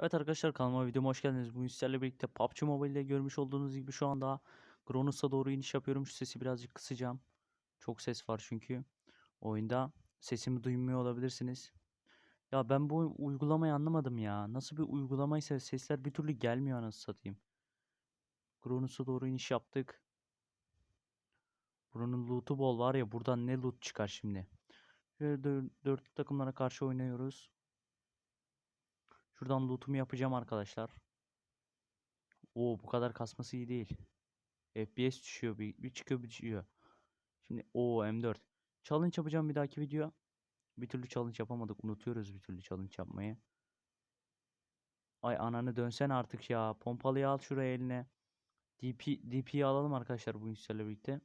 Evet arkadaşlar kanalıma videoma hoş geldiniz. Bugün sizlerle birlikte PUBG Mobile'de görmüş olduğunuz gibi şu anda Gronus'a doğru iniş yapıyorum. Şu sesi birazcık kısacağım. Çok ses var çünkü. Oyunda sesimi duymuyor olabilirsiniz. Ya ben bu uygulamayı anlamadım ya. Nasıl bir uygulamaysa sesler bir türlü gelmiyor anasını satayım. Gronus'a doğru iniş yaptık. Buranın loot'u bol var ya buradan ne loot çıkar şimdi. Şöyle dör- dörtlü takımlara karşı oynuyoruz. Şuradan loot'umu yapacağım arkadaşlar. Oo bu kadar kasması iyi değil. FPS düşüyor bir, bir çıkıyor bir düşüyor. Şimdi o M4. Challenge yapacağım bir dahaki video. Bir türlü challenge yapamadık. Unutuyoruz bir türlü challenge yapmayı. Ay ananı dönsen artık ya. Pompalıyı al şuraya eline. DP DP'yi alalım arkadaşlar bugün sizlerle birlikte.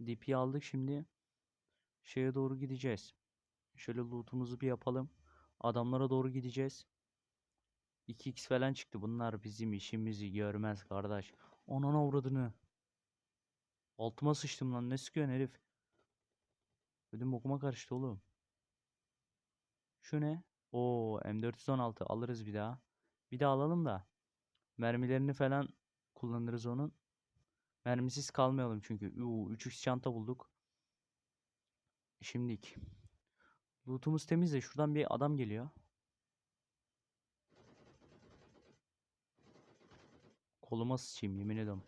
DP'yi aldık şimdi. Şeye doğru gideceğiz. Şöyle loot'umuzu bir yapalım. Adamlara doğru gideceğiz. 2x falan çıktı. Bunlar bizim işimizi görmez kardeş. Anana avradını. Altıma sıçtım lan. Ne sıkıyorsun herif? Ödüm bokuma karıştı oğlum. Şu ne? Oo M416 alırız bir daha. Bir daha alalım da. Mermilerini falan kullanırız onun. Mermisiz kalmayalım çünkü. Uuu 3x çanta bulduk. Şimdilik. Loot'umuz temiz de şuradan bir adam geliyor. Koluma sıçayım yemin ediyorum.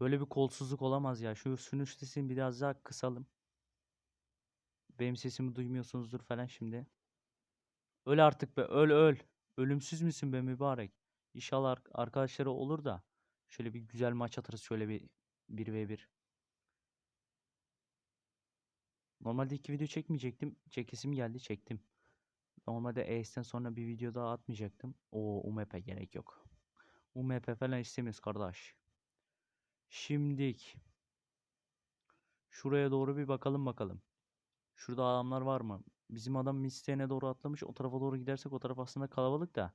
Böyle bir kolsuzluk olamaz ya. Şu sünüş sesini biraz daha kısalım. Benim sesimi duymuyorsunuzdur falan şimdi. Öl artık be öl öl. Ölümsüz müsün be mübarek? İnşallah ar- arkadaşları olur da. Şöyle bir güzel maç atarız şöyle bir 1v1. Normalde iki video çekmeyecektim. Çekesim geldi çektim. Normalde ES'ten sonra bir video daha atmayacaktım. O UMP gerek yok. UMP falan istemiyoruz kardeş. Şimdik. Şuraya doğru bir bakalım bakalım. Şurada adamlar var mı? Bizim adam Misteğine doğru atlamış. O tarafa doğru gidersek o taraf aslında kalabalık da.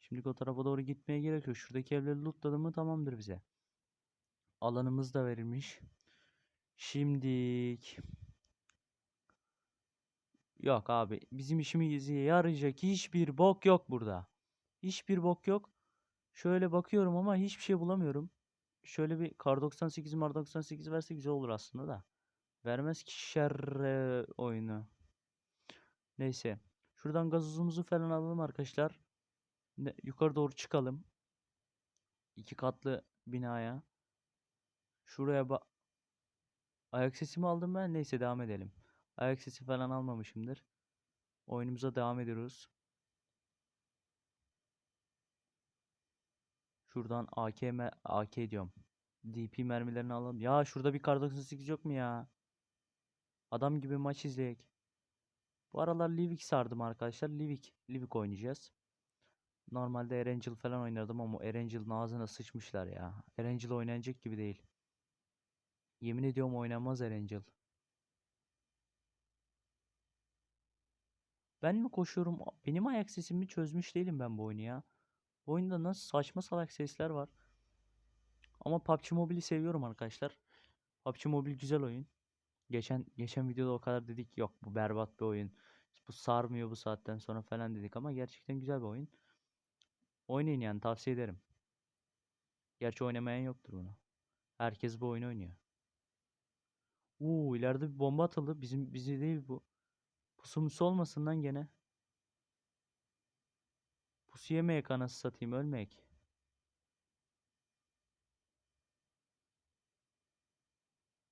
Şimdi o tarafa doğru gitmeye gerek yok. Şuradaki evleri lootladı mı tamamdır bize. Alanımız da verilmiş. Şimdik. Yok abi. Bizim işimize yarayacak hiçbir bok yok burada. Hiçbir bok yok. Şöyle bakıyorum ama hiçbir şey bulamıyorum. Şöyle bir kar 98 mar 98 verse güzel olur aslında da. Vermez ki şerre oyunu. Neyse. Şuradan gazozumuzu falan alalım arkadaşlar. Ne- yukarı doğru çıkalım. İki katlı binaya. Şuraya bak. Ayak sesimi aldım ben. Neyse devam edelim. Ayak sesi falan almamışımdır. Oyunumuza devam ediyoruz. Şuradan AKM AK diyorum. DP mermilerini alalım. Ya şurada bir kar 98 yok mu ya? Adam gibi maç izleyek. Bu aralar Livik sardım arkadaşlar. Livik. Livik oynayacağız. Normalde Erangel falan oynardım ama Erangel'ın ağzına sıçmışlar ya. Erangel oynanacak gibi değil. Yemin ediyorum oynanmaz Erangel. Ben mi koşuyorum? Benim ayak sesimi çözmüş değilim ben bu oyunu ya. Bu oyunda nasıl saçma salak sesler var. Ama PUBG Mobile'i seviyorum arkadaşlar. PUBG Mobile güzel oyun. Geçen geçen videoda o kadar dedik yok bu berbat bir oyun. Bu sarmıyor bu saatten sonra falan dedik ama gerçekten güzel bir oyun. Oynayın yani tavsiye ederim. Gerçi oynamayan yoktur bunu. Herkes bu oyunu oynuyor. Uuu ileride bir bomba atıldı. Bizim bizi değil bu. Pusu musu olmasın lan gene. Pusu yemeyek anası satayım ölmeyek.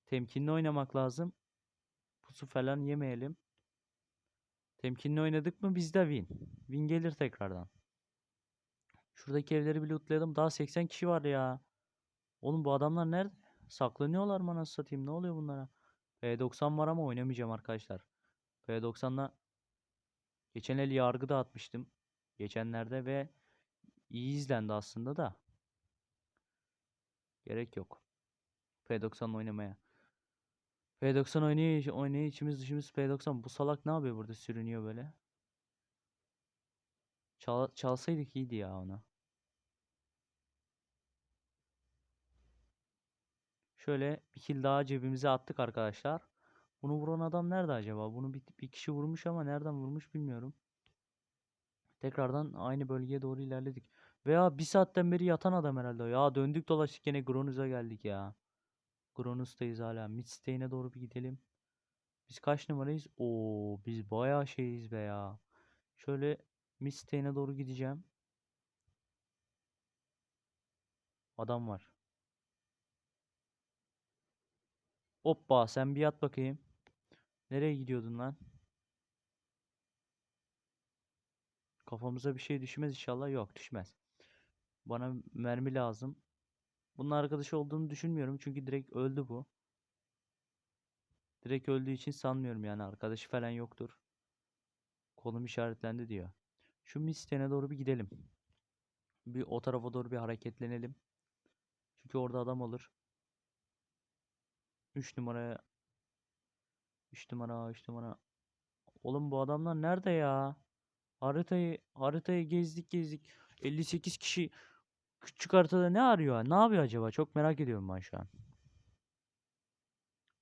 Temkinli oynamak lazım. Pusu falan yemeyelim. Temkinli oynadık mı bizde win. Win gelir tekrardan. Şuradaki evleri bir lootlayalım. Daha 80 kişi var ya. Oğlum bu adamlar nerede? Saklanıyorlar mı anasını satayım? Ne oluyor bunlara? P90 var ama oynamayacağım arkadaşlar. P90'la geçen el yargı dağıtmıştım. Geçenlerde ve iyi izlendi aslında da. Gerek yok. P90 oynamaya. P90 oynayış, oynayış içimiz dışımız P90. Bu salak ne yapıyor burada sürünüyor böyle? Çal, çalsaydık iyiydi ya ona. Şöyle bir kill daha cebimize attık arkadaşlar. Bunu vuran adam nerede acaba? Bunu bir, bir kişi vurmuş ama nereden vurmuş bilmiyorum. Tekrardan aynı bölgeye doğru ilerledik. Veya bir saatten beri yatan adam herhalde. Ya döndük dolaştık gene Gronus'a geldik ya. Gronus'tayız hala. Midstein'e doğru bir gidelim. Biz kaç numarayız? Oo, biz bayağı şeyiz be ya. Şöyle Midstein'e doğru gideceğim. Adam var. Hoppa sen bir yat bakayım. Nereye gidiyordun lan? Kafamıza bir şey düşmez inşallah. Yok düşmez. Bana mermi lazım. Bunun arkadaşı olduğunu düşünmüyorum. Çünkü direkt öldü bu. Direkt öldüğü için sanmıyorum yani. Arkadaşı falan yoktur. Kolum işaretlendi diyor. Şu Misten'e doğru bir gidelim. Bir o tarafa doğru bir hareketlenelim. Çünkü orada adam olur. 3 numaraya 3 numara 3 numara. Oğlum bu adamlar nerede ya? Haritayı haritayı gezdik gezdik. 58 kişi küçük haritada ne arıyor? Ne yapıyor acaba? Çok merak ediyorum ben şu an.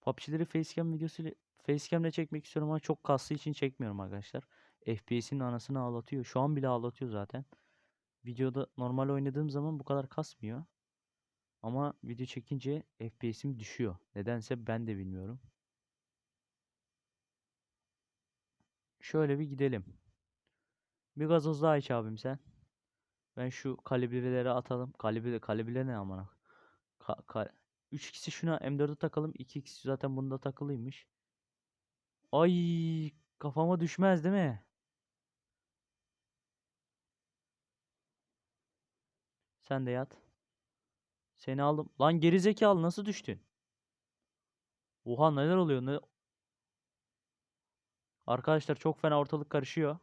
PUBG'leri facecam videosuyla facecam'le çekmek istiyorum ama çok kaslı için çekmiyorum arkadaşlar. FPS'in anasını ağlatıyor. Şu an bile ağlatıyor zaten. Videoda normal oynadığım zaman bu kadar kasmıyor. Ama video çekince FPS'im düşüyor. Nedense ben de bilmiyorum. Şöyle bir gidelim. Bir gazoz daha iç abim sen. Ben şu kalibreleri atalım. Kalibre, kalibre ne amına? Ka, ka, 3 kişi şuna M4'e takalım. 2 kişi zaten bunda takılıymış. Ay kafama düşmez değil mi? Sen de yat. Seni aldım. Lan gerizekalı nasıl düştün? Oha neler oluyor? Ne? Arkadaşlar çok fena ortalık karışıyor.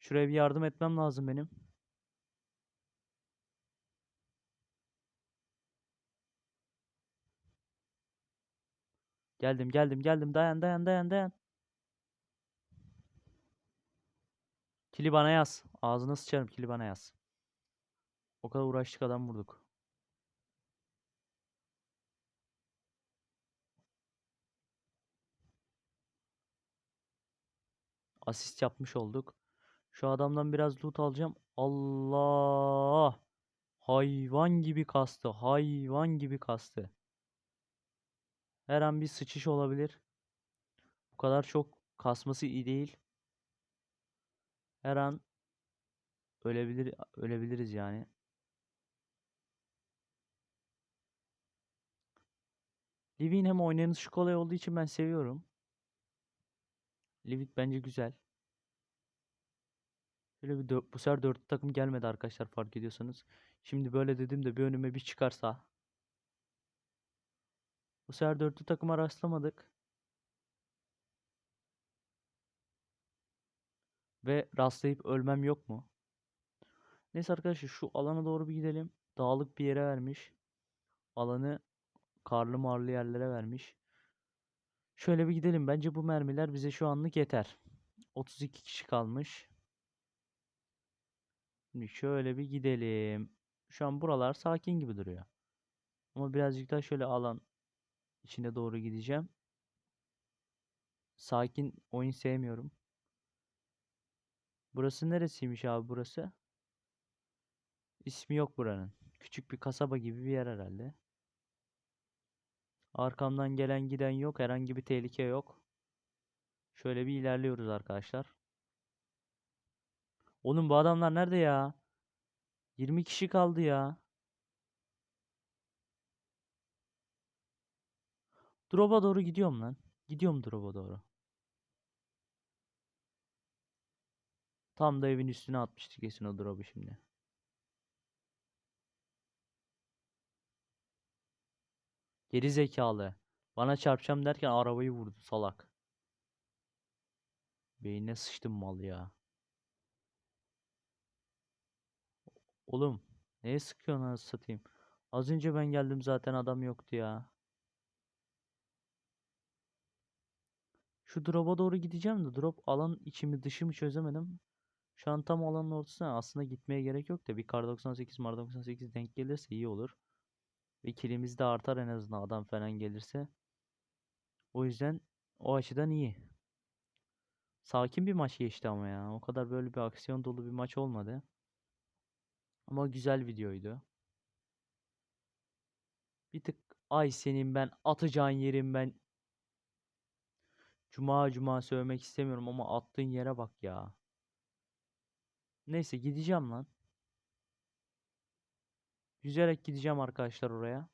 Şuraya bir yardım etmem lazım benim. Geldim geldim geldim dayan dayan dayan dayan. Kili bana yaz. Ağzına sıçarım kili bana yaz. O kadar uğraştık adam vurduk. Asist yapmış olduk. Şu adamdan biraz loot alacağım. Allah! Hayvan gibi kastı. Hayvan gibi kastı. Her an bir sıçış olabilir. Bu kadar çok kasması iyi değil. Her an ölebilir ölebiliriz yani. Livin hem oynanışı kolay olduğu için ben seviyorum. Livik bence güzel. Şöyle bir bu sefer dörtlü takım gelmedi arkadaşlar fark ediyorsanız. Şimdi böyle dedim de bir önüme bir çıkarsa. Bu sefer dörtlü takıma rastlamadık. Ve rastlayıp ölmem yok mu? Neyse arkadaşlar şu alana doğru bir gidelim. Dağlık bir yere vermiş. Alanı karlı marlı yerlere vermiş. Şöyle bir gidelim. Bence bu mermiler bize şu anlık yeter. 32 kişi kalmış. Şimdi şöyle bir gidelim. Şu an buralar sakin gibi duruyor. Ama birazcık daha şöyle alan içine doğru gideceğim. Sakin oyun sevmiyorum. Burası neresiymiş abi burası? İsmi yok buranın. Küçük bir kasaba gibi bir yer herhalde. Arkamdan gelen giden yok. Herhangi bir tehlike yok. Şöyle bir ilerliyoruz arkadaşlar. Oğlum bu adamlar nerede ya? 20 kişi kaldı ya. Drop'a doğru gidiyorum lan. Gidiyorum drop'a doğru. Tam da evin üstüne atmıştı kesin o drop'u şimdi. Geri zekalı. Bana çarpacağım derken arabayı vurdu salak. Beynine sıçtım mal ya. Oğlum neye sıkıyorsun anasını satayım? Az önce ben geldim zaten adam yoktu ya. Şu drop'a doğru gideceğim de drop alan içimi dışımı çözemedim. Şu an tam alanın ortasına aslında gitmeye gerek yok da bir kar 98 mar 98 denk gelirse iyi olur. Ve kilimiz de artar en azından adam falan gelirse. O yüzden o açıdan iyi. Sakin bir maç geçti ama ya. O kadar böyle bir aksiyon dolu bir maç olmadı. Ama güzel videoydu. Bir tık ay senin ben atacağın yerin ben Cuma cuma sövmek istemiyorum ama attığın yere bak ya. Neyse gideceğim lan. Yüzerek gideceğim arkadaşlar oraya.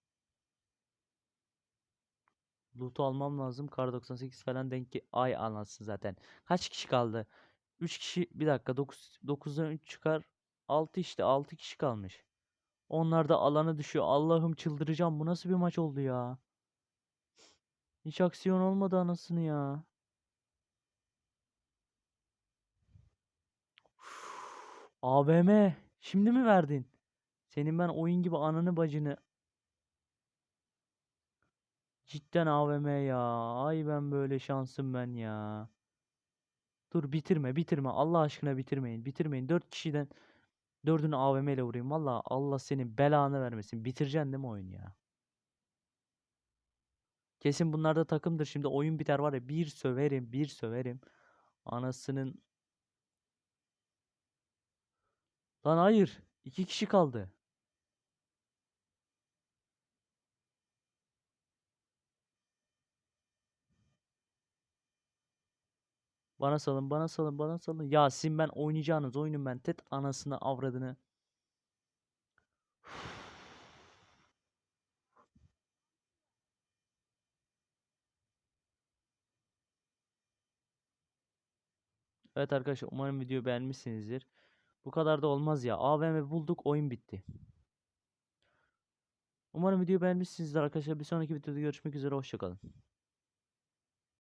Loot'u almam lazım. Kar 98 falan denk ge- Ay anlatsın zaten. Kaç kişi kaldı? 3 kişi bir dakika 9 9'dan 3 çıkar. 6 işte 6 kişi kalmış. Onlar da alana düşüyor. Allah'ım çıldıracağım. Bu nasıl bir maç oldu ya? Hiç aksiyon olmadı anasını ya. AVM. Şimdi mi verdin? Senin ben oyun gibi ananı bacını. Cidden AVM ya. Ay ben böyle şansım ben ya. Dur bitirme bitirme. Allah aşkına bitirmeyin. Bitirmeyin. 4 kişiden 4'ünü AVM ile vurayım. Valla Allah senin belanı vermesin. Bitireceksin değil mi oyunu ya? Kesin bunlar da takımdır. Şimdi oyun biter var ya bir söverim bir söverim. Anasının. Lan hayır. iki kişi kaldı. Bana salın, bana salın, bana salın. Ya sizin ben oynayacağınız oyunun ben tet anasını avradını. Evet arkadaşlar umarım videoyu beğenmişsinizdir. Bu kadar da olmaz ya. AVM bulduk oyun bitti. Umarım videoyu beğenmişsinizdir arkadaşlar. Bir sonraki videoda görüşmek üzere. Hoşçakalın.